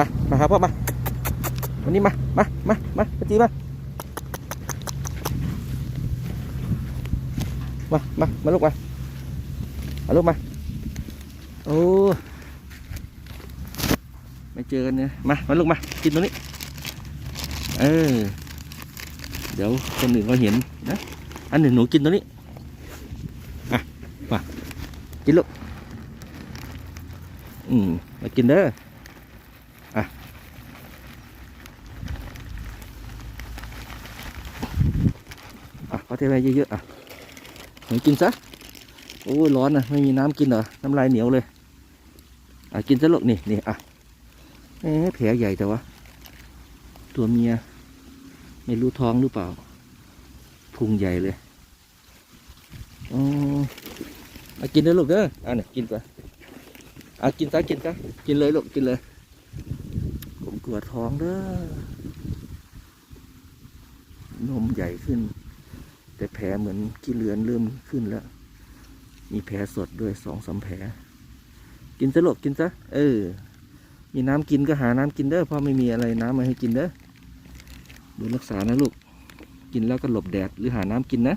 มา มาหาพ่อมา วันนี้มา มา มา มาปจีมา มา มา มาลูกมา มาลูกมา โอ้ ไม่เจอกันเนี่ยมา มาลูกมา กินตรงนี้ เออ เดี๋ยวคนอื่นเขาเห็นนะ อันหนึ่งหนูกินตรงนี้ อะ มา กินลูก อืม มากินเด้อ อะ อะขอ เทไปเยอะๆอะหนูกินซะโอ้ยร้อนนะไม่มีน้ำกินเหรอน้ำลายเหนียวเลย อะกินซะลูกนี่นี่อะเอ๊แผลใหญ่แต่ว่าตัวเมีย ไม่รู้ท้องหรือเปล่า พุงใหญ่เลยอ๋อกินเด้ลูกเด้ออะเนี่ยกินไปอะกินซะกินซะกินเลยลูกกินเลยผมกลัวท้องเด้อนมใหญ่ขึ้น แต่แผลเหมือนขี้เลือนเริ่มขึ้นแล้ว มีแผลสดด้วยสองสามแผล กินซะลูกกินซะ เออ มีน้ำกินก็หาน้ำกินเด้อพ่อไม่มีอะไรน้ำมาให้กินเด้อดูรักษานะลูก กินแล้วก็หลบแดดหรือหาน้ำกินนะ